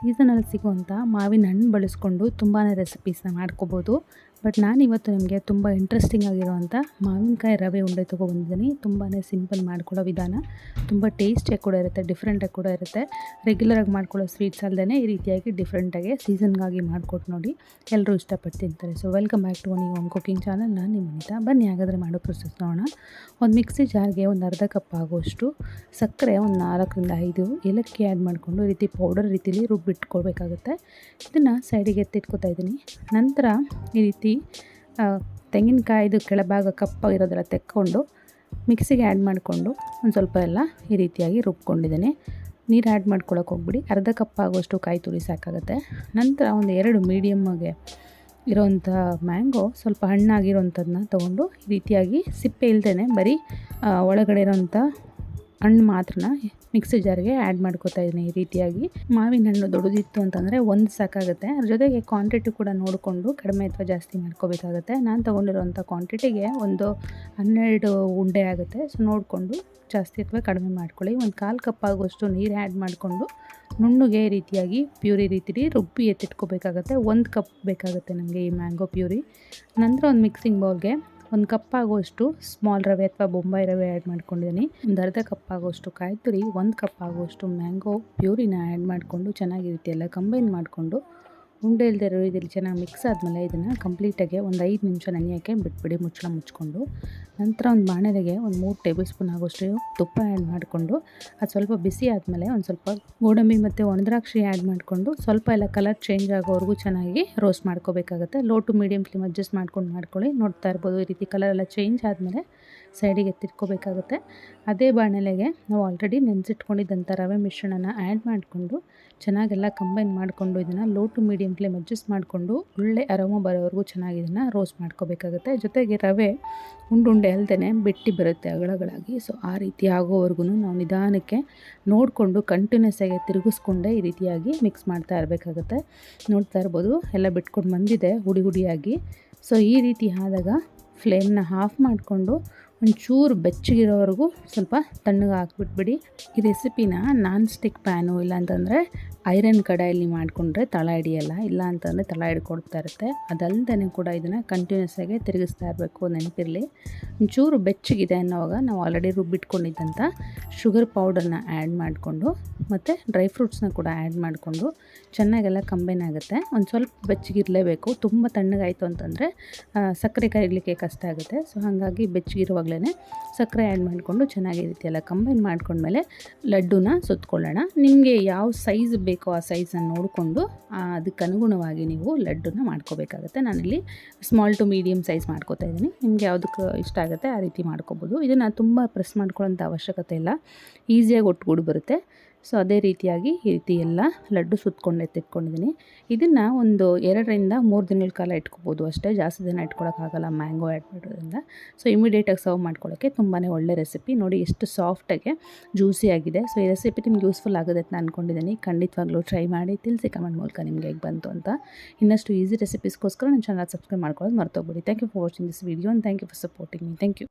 ಸೀಸನಲ್ಲಿ ಸಿಗುವಂಥ ಮಾವಿನ ಹಣ್ಣು ಬಳಸ್ಕೊಂಡು ತುಂಬಾ ರೆಸಿಪೀಸ್ನ ಮಾಡ್ಕೋಬೋದು. ಬಟ್ ನಾನು ಇವತ್ತು ನಿಮಗೆ ತುಂಬ ಇಂಟ್ರೆಸ್ಟಿಂಗ್ ಆಗಿರುವಂಥ ಮಾವಿನಕಾಯಿ ರವೆ ಉಂಡೆ ತೊಗೊಬಂದಿದ್ದೀನಿ. ತುಂಬಾ ಸಿಂಪಲ್ ಮಾಡ್ಕೊಳ್ಳೋ ವಿಧಾನ. ತುಂಬ ಟೇಸ್ಟಿಯಾಗಿ ಕೂಡ ಇರುತ್ತೆ ಡಿಫ್ರೆಂಟಾಗಿ ಕೂಡ ಇರುತ್ತೆ. ರೆಗ್ಯುಲರಾಗಿ ಮಾಡ್ಕೊಳ್ಳೋ ಸ್ವೀಟ್ಸ್ ಅಲ್ಲದೆ ಈ ರೀತಿಯಾಗಿ ಡಿಫ್ರೆಂಟಾಗಿ ಸೀಸನ್ಗಾಗಿ ಮಾಡಿಕೊಟ್ಟು ನೋಡಿ ಎಲ್ಲರೂ ಇಷ್ಟಪಟ್ಟು ತಿಂತಾರೆ so welcome back to one one cooking channel ನಾನು ನಿಮ್ಮ ಅನಿತಾ. ಬನ್ನಿ ಹಾಗಾದರೆ ಮಾಡೋ ಪ್ರೊಸೆಸ್ ನೋಡೋಣ. ಒಂದು ಮಿಕ್ಸಿ ಜಾರ್ಗೆ ಒಂದು ಅರ್ಧ ಕಪ್ ಆಗುವಷ್ಟು ಸಕ್ಕರೆ ಒಂದು ನಾಲ್ಕರಿಂದ ಐದು ಏಲಕ್ಕಿ ಆ್ಯಡ್ ಮಾಡಿಕೊಂಡು ಈ ರೀತಿ ಪೌಡರ್ ರೀತಿಲಿ ರುಬ್ಬಿಟ್ಕೊಳ್ಬೇಕಾಗುತ್ತೆ. ಇದನ್ನು ಸೈಡಿಗೆ ಎತ್ತಿಟ್ಕೊತಾ ಇದ್ದೀನಿ. ನಂತರ ಈ ರೀತಿ ತೆಂಗಿನಕಾಯಿದು ಕೆಳಭಾಗ ಕಪ್ಪ ಇರೋದೆಲ್ಲ ತೆಕ್ಕೊಂಡು ಮಿಕ್ಸಿಗೆ ಆ್ಯಡ್ ಮಾಡಿಕೊಂಡು ಒಂದು ಸ್ವಲ್ಪ ಎಲ್ಲ ಈ ರೀತಿಯಾಗಿ ರುಬ್ಕೊಂಡಿದ್ದೇನೆ. ನೀರು ಆ್ಯಡ್ ಮಾಡ್ಕೊಳ್ಳೋಕೆ ಹೋಗ್ಬಿಡಿ. ಅರ್ಧ ಕಪ್ ಆಗುವಷ್ಟು ಕಾಯಿ ತುರಿ ಸಾಕಾಗುತ್ತೆ. ನಂತರ ಒಂದು ಎರಡು ಮೀಡಿಯಮ್ಗೆ ಇರೋವಂಥ ಮ್ಯಾಂಗೋ ಸ್ವಲ್ಪ ಹಣ್ಣಾಗಿರೋವಂಥದ್ದನ್ನ ತೊಗೊಂಡು ಈ ರೀತಿಯಾಗಿ ಸಿಪ್ಪೆ ಇಲ್ದೇ ಬರೀ ಒಳಗಡೆ ಇರೋವಂಥ ಹಣ್ಣು ಮಾತ್ರನ ಮಿಕ್ಸಿ ಜಾರ್ಗೆ ಆ್ಯಡ್ ಮಾಡ್ಕೋತಾ ಇದ್ದೀನಿ ಈ ರೀತಿಯಾಗಿ. ಮಾವಿನ ಹಣ್ಣು ದೊಡ್ಡದಿತ್ತು ಅಂತಂದರೆ ಒಂದು ಸಾಕಾಗುತ್ತೆ. ಅದ್ರ ಜೊತೆಗೆ ಕ್ವಾಂಟಿಟಿ ಕೂಡ ನೋಡಿಕೊಂಡು ಕಡಿಮೆ ಅಥವಾ ಜಾಸ್ತಿ ಮಾಡ್ಕೋಬೇಕಾಗುತ್ತೆ. ನಾನು ತೊಗೊಂಡಿರೋಂಥ ಕ್ವಾಂಟಿಟಿಗೆ ಒಂದು ಹನ್ನೆರಡು ಉಂಡೆ ಆಗುತ್ತೆ. ಸೊ ನೋಡಿಕೊಂಡು ಜಾಸ್ತಿ ಅಥವಾ ಕಡಿಮೆ ಮಾಡ್ಕೊಳ್ಳಿ. ಒಂದು ಕಾಲು ಕಪ್ ಆಗುವಷ್ಟು ನೀರು ಆ್ಯಡ್ ಮಾಡಿಕೊಂಡು ನುಣ್ಣಗೆ ರೀತಿಯಾಗಿ ಪ್ಯೂರಿ ರೀತಿಲಿ ರುಬ್ಬಿ ಎತ್ತಿಟ್ಕೋಬೇಕಾಗತ್ತೆ. ಒಂದು ಕಪ್ ಬೇಕಾಗುತ್ತೆ ನನಗೆ ಈ ಮ್ಯಾಂಗೋ ಪ್ಯೂರಿ. ನಂತರ ಒಂದು ಮಿಕ್ಸಿಂಗ್ ಬೌಲ್ಗೆ ಒಂದು ಕಪ್ ಆಗುವಷ್ಟು ಸ್ಮಾಲ್ ರವೆ ಅಥವಾ ಬೊಂಬಾಯಿ ರವೆ ಆ್ಯಡ್ ಮಾಡ್ಕೊಂಡಿದ್ದೀನಿ. ಒಂದು ಅರ್ಧ ಕಪ್ ಆಗುವಷ್ಟು ಕಾಯಿ ತುರಿ ಒಂದು ಕಪ್ ಆಗುವಷ್ಟು ಮ್ಯಾಂಗೋ ಪ್ಯೂರಿನ ಆ್ಯಡ್ ಮಾಡಿಕೊಂಡು ಚೆನ್ನಾಗಿ ರೀತಿ ಎಲ್ಲ ಕಂಬೈನ್ ಮಾಡಿಕೊಂಡು ಉಂಡೆ ಇಲ್ಲದೆ ಇರೋ ಇದರಲ್ಲಿ ಚೆನ್ನಾಗಿ ಮಿಕ್ಸ್ ಆದಮೇಲೆ ಇದನ್ನು ಕಂಪ್ಲೀಟಾಗಿ ಒಂದು ಐದು ನಿಮಿಷ ನೆನೆಯೋಕ್ಕೆ ಬಿಟ್ಬಿಡಿ ಮುಚ್ಚಳ ಮುಚ್ಕೊಂಡು. ನಂತರ ಒಂದು ಬಾಣಲೆಗೆ ಒಂದು ಮೂರು ಟೇಬಲ್ ಸ್ಪೂನ್ ಆಗೋಷ್ಟು ತುಪ್ಪ ಆ್ಯಡ್ ಮಾಡಿಕೊಂಡು, ಅದು ಸ್ವಲ್ಪ ಬಿಸಿ ಆದಮೇಲೆ ಒಂದು ಸ್ವಲ್ಪ ಗೋಡಂಬಿ ಮತ್ತು ಒಣದ್ರಾಕ್ಷಿ ಆ್ಯಡ್ ಮಾಡಿಕೊಂಡು ಸ್ವಲ್ಪ ಎಲ್ಲ ಕಲರ್ ಚೇಂಜ್ ಆಗೋವರೆಗೂ ಚೆನ್ನಾಗಿ ರೋಸ್ಟ್ ಮಾಡ್ಕೋಬೇಕಾಗುತ್ತೆ. Low to medium flame adjust ಮಾಡ್ಕೊಂಡು ಮಾಡ್ಕೊಳ್ಳಿ. ನೋಡ್ತಾ ಇರ್ಬೋದು ಈ ರೀತಿ ಕಲರ್ ಎಲ್ಲ ಚೇಂಜ್ ಆದಮೇಲೆ ಸೈಡಿಗೆ ಎತ್ತಿಟ್ಕೋಬೇಕಾಗುತ್ತೆ ಅದೇ ಬಾಣಲೆಗೆ ನಾವು ಆಲ್ರೆಡಿ ನೆನೆಸಿಟ್ಕೊಂಡಿದ್ದಂಥ ರವೆ ಮಿಶ್ರಣನ ಆ್ಯಡ್ ಮಾಡಿಕೊಂಡು ಚೆನ್ನಾಗೆಲ್ಲ ಕಂಬೈನ್ ಮಾಡಿಕೊಂಡು ಇದನ್ನು low to medium flame adjust ಮಾಡಿಕೊಂಡು ಒಳ್ಳೆ ಅರೋಮ ಬರೋವರೆಗೂ ಚೆನ್ನಾಗಿ ಇದನ್ನು ರೋಸ್ಟ್ ಮಾಡ್ಕೋಬೇಕಾಗುತ್ತೆ. ಜೊತೆಗೆ ರವೆ, ಉಂಡುಂಡೆ ಅಲ್ಲದೆ ಬಿಟ್ಟು ಬರುತ್ತೆ ಅಗಳಗಳಾಗಿ ಸೊ ಆ ರೀತಿ ಆಗೋವರೆಗೂ ನಾವು ನಿಧಾನಕ್ಕೆ ನೋಡಿಕೊಂಡು ಕಂಟಿನ್ಯೂಸ್ ಆಗಿ ತಿರುಗಿಸ್ಕೊಂಡೇ ಈ ರೀತಿಯಾಗಿ ಮಿಕ್ಸ್ ಮಾಡ್ತಾ ಇರಬೇಕಾಗುತ್ತೆ. ನೋಡ್ತಾ ಇರ್ಬೋದು, ಎಲ್ಲ ಬಿಟ್ಕೊಂಡು ಬಂದಿದೆ ಹುಡಿ ಹುಡಿಯಾಗಿ. ಸೊ ಈ ರೀತಿ ಆದಾಗ ಫ್ಲೇಮ್ನ ಆಫ್ ಮಾಡಿಕೊಂಡು ಒಂಚೂರು ಬೆಚ್ಚಗಿರೋವರೆಗೂ ಸ್ವಲ್ಪ ತಣ್ಣಗೆ ಹಾಕ್ಬಿಟ್ಬಿಡಿ. ಈ ರೆಸಿಪಿನ ನಾನ್ ಸ್ಟಿಕ್ ಪ್ಯಾನು ಇಲ್ಲಾಂತಂದರೆ ಐರನ್ ಕಡಾಯಲ್ಲಿ ಮಾಡಿಕೊಂಡ್ರೆ ತಳ ಹಿಡಿಯಲ್ಲ ಇಲ್ಲ ಅಂತಂದರೆ ತಳ ಹಿಡ್ಕೊಡ್ತಾ ಇರುತ್ತೆ. ಅದಲ್ಲದೆ ಕೂಡ ಇದನ್ನು ಕಂಟಿನ್ಯೂಸ್ ಆಗಿ ತಿರುಗಿಸ್ತಾ ಇರಬೇಕು ನೆನಪಿರಲಿ. ಒಂಚೂರು ಬೆಚ್ಚಗಿದೆ ಅನ್ನೋವಾಗ ನಾವು ಆಲ್ರೆಡಿ ರುಬ್ಬಿಟ್ಕೊಂಡಿದ್ದಂಥ ಶುಗರ್ ಪೌಡರ್ನ ಆ್ಯಡ್ ಮಾಡಿಕೊಂಡು, ಮತ್ತು ಡ್ರೈ ಫ್ರೂಟ್ಸ್ನ ಕೂಡ ಆ್ಯಡ್ ಮಾಡಿಕೊಂಡು ಚೆನ್ನಾಗೆಲ್ಲ ಕಂಬೈನ್ ಆಗುತ್ತೆ. ಒಂದು ಸ್ವಲ್ಪ ಬೆಚ್ಚಗಿರಲೇಬೇಕು. ತುಂಬ ತಣ್ಣಗಾಯಿತು ಅಂತಂದರೆ ಸಕ್ಕರೆ ಕರಿಲಿಕ್ಕೆ ಕಷ್ಟ ಆಗುತ್ತೆ. ಸೊ ಹಾಗಾಗಿ ಬೆಚ್ಚಗಿರುವಾಗಲೇ ಸಕ್ಕರೆ ಆ್ಯಡ್ ಮಾಡಿಕೊಂಡು ಚೆನ್ನಾಗಿ ರೀತಿಯೆಲ್ಲ ಕಂಬೈನ್ ಮಾಡ್ಕೊಂಡ್ಮೇಲೆ ಲಡ್ಡುನ ಸುತ್ತಕೊಳ್ಳೋಣ ನಿಮಗೆ ಯಾವ ಸೈಜ್ ಬೇಕೋ ಆ ಸೈಜನ್ನು ನೋಡಿಕೊಂಡು ಅದಕ್ಕೆ ಅನುಗುಣವಾಗಿ ನೀವು ಲಡ್ಡುನ ಮಾಡ್ಕೋಬೇಕಾಗುತ್ತೆ. ನಾನಿಲ್ಲಿ ಸ್ಮಾಲ್ ಟು ಮೀಡಿಯಮ್ ಸೈಜ್ ಮಾಡ್ಕೋತಾ ಇದ್ದೀನಿ. ನಿಮಗೆ ಯಾವುದಕ್ಕೆ ಇಷ್ಟ ಆಗುತ್ತೆ ಆ ರೀತಿ ಮಾಡ್ಕೋಬೋದು. ಇದನ್ನು ತುಂಬ ಪ್ರೆಸ್ ಮಾಡ್ಕೊಳ್ಳೋಂಥ ಅವಶ್ಯಕತೆ ಇಲ್ಲ. ಈಸಿಯಾಗಿ ಒಟ್ಟುಗೂಡು ಬರುತ್ತೆ. ಸೊ ಅದೇ ರೀತಿಯಾಗಿ ಈ ರೀತಿ ಎಲ್ಲ ಲಡ್ಡು ಸುತ್ತಕೊಂಡು ಎತ್ತಿಟ್ಕೊಂಡಿದ್ದೀನಿ ಇದನ್ನು ಒಂದು ಎರಡರಿಂದ ಮೂರು ದಿನಗಳ ಕಾಲ ಇಟ್ಕೋಬೋದು ಅಷ್ಟೇ. ಜಾಸ್ತಿ ದಿನ ಇಟ್ಕೊಳ್ಳೋಕ್ಕಾಗಲ್ಲ ಮ್ಯಾಂಗೋ ಆ್ಯಡ್ ಮಾಡೋದ್ರಿಂದ. ಸೊ ಇಮಿಡಿಯೇಟಾಗಿ ಸರ್ವ್ ಮಾಡ್ಕೊಳ್ಳೋಕ್ಕೆ ತುಂಬಾ ಒಳ್ಳೆ ರೆಸಿಪಿ ನೋಡಿ ಎಷ್ಟು ಸಾಫ್ಟಾಗಿ ಜ್ಯೂಸಿ ಆಗಿದೆ. ಸೊ ಈ ರೆಸಿಪಿ ನಿಮ್ಗೆ ಯೂಸ್ಫುಲ್ ಆಗುತ್ತೆ ಅಂತ ಅಂದ್ಕೊಂಡಿದ್ದೀನಿ ಖಂಡಿತವಾಗ್ಲೂ ಟ್ರೈ ಮಾಡಿ, ತಿಳಿಸಿ ಕಮೆಂಟ್ ಮೂಲಕ ನಿಮಗೆ ಹೇಗೆ ಬಂತು ಅಂತ. ಇನ್ನಷ್ಟು ಈಸಿ ರೆಸಿಪೀಸ್ಗೋಸ್ಕರ ನನ್ನ ಚಾನಲ್ ಸಬ್ಸ್ಕ್ರೈಬ್ ಮಾಡ್ಕೊಳ್ಳೋದು ಮರ್ತೋಗ್ಬಿಡಿ. Thank you for watching this video and thank you for supporting me thank you